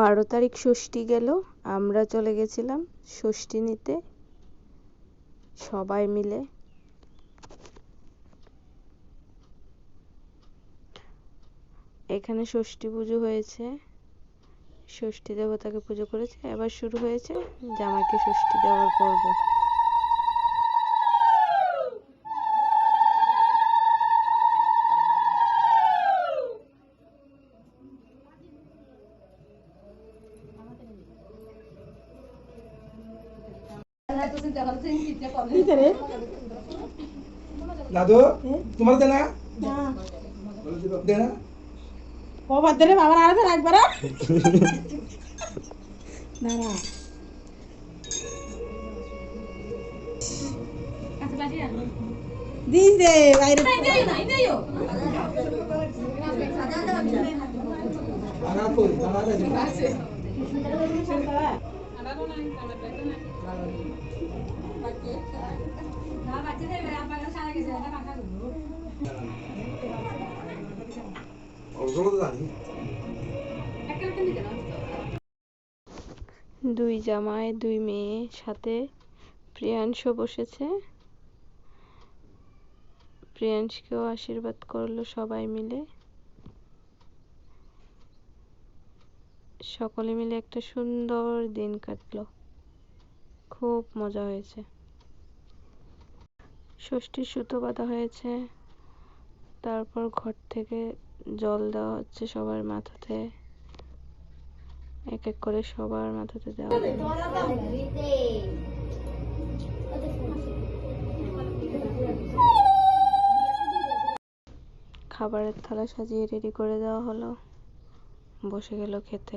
বারো তারিখ ষষ্ঠী গেল, আমরা চলে গেছিলাম ষষ্ঠী নিতে, সবাই মিলে। এখানে ষষ্ঠী পুজো হয়েছে, ষষ্ঠী দেবতাকে পুজো করেছে, এবার শুরু হয়েছে জামাইকে ষষ্ঠী দেওয়ার পর্ব। দাদু তোমার দে না। দে না কবার দিলে বাবার আরে রাখবার দাঁড়া দিস রে বাইরে। দাদা কই? দাদা দে অবসর জানি দুই জামাই দুই মেয়ে সাথে প্রিয়াংশও বসেছে। প্রিয়াংশকেও আশীর্বাদ করল সবাই মিলে। সকলে মিলে একটা সুন্দর দিন কাটলো। খুব মজা হয়েছে। ষষ্ঠীর সুতো বাঁধা হয়েছে। তারপর ঘর থেকে জল দেওয়া হচ্ছে সবার মাথাতে। এক এক করে সবার মাথাতে দেওয়া। খাবারের থালা সাজিয়ে রেডি করে দেওয়া হলো। বসে গেল খেতে।